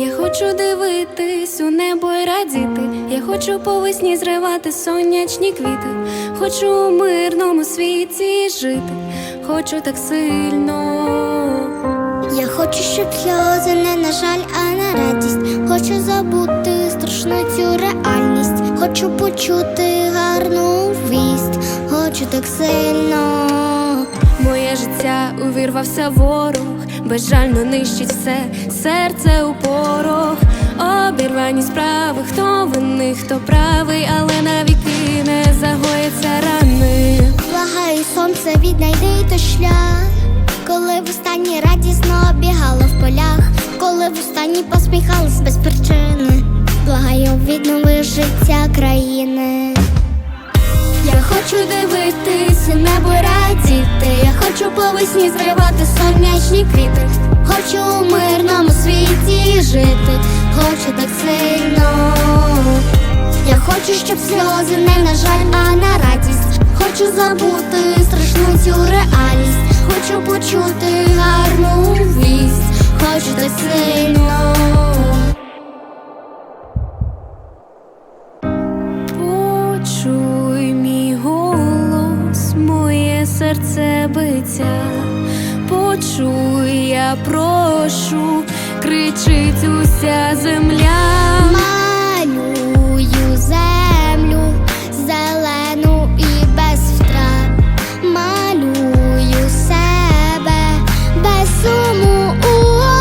Я хочу дивитись у небо і радіти. Я хочу по весні зривати сонячні квіти. Хочу у мирному світі жити. Хочу так сильно. Я хочу, щоб сльози не на жаль, а на радість. Хочу забути страшну цю реальність. Хочу почути гарну вість. Хочу так сильно. Увірвався ворог, безжально нищить все, серце у порох, обірвані справи, хто винний, хто правий, але навіки не загоїться рани. Благаю сонце, віднайди той шлях. Коли в останній радісно бігала в полях, коли в останній посміхалась без причини. Хочу дивитись небо радіти. Я хочу по весні зривати сонячні квіти. Хочу у мирному світі жити, хочу так сильно. Я хочу, щоб сльози не на жаль, а на радість. Хочу забути страшну цю реальність. Хочу почути гарну вість. Хочу так сильно. Серце биття. Почуй, я прошу, кричить уся земля. Малюю землю зелену і без втрат. Малюю себе без суму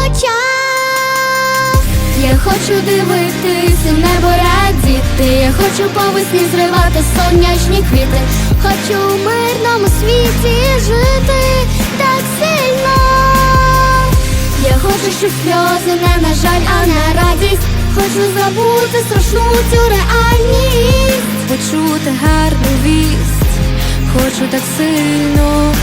очах. Я хочу дивитись у небо радіти. Я хочу по весні зривати сонячні квіти. Хочу у мирному світі жити так сильно. Я хочу, щоб сльози не на жаль, а на радість. Хочу забути страшну цю реальність. Почути гарну вість. Хочу так сильно.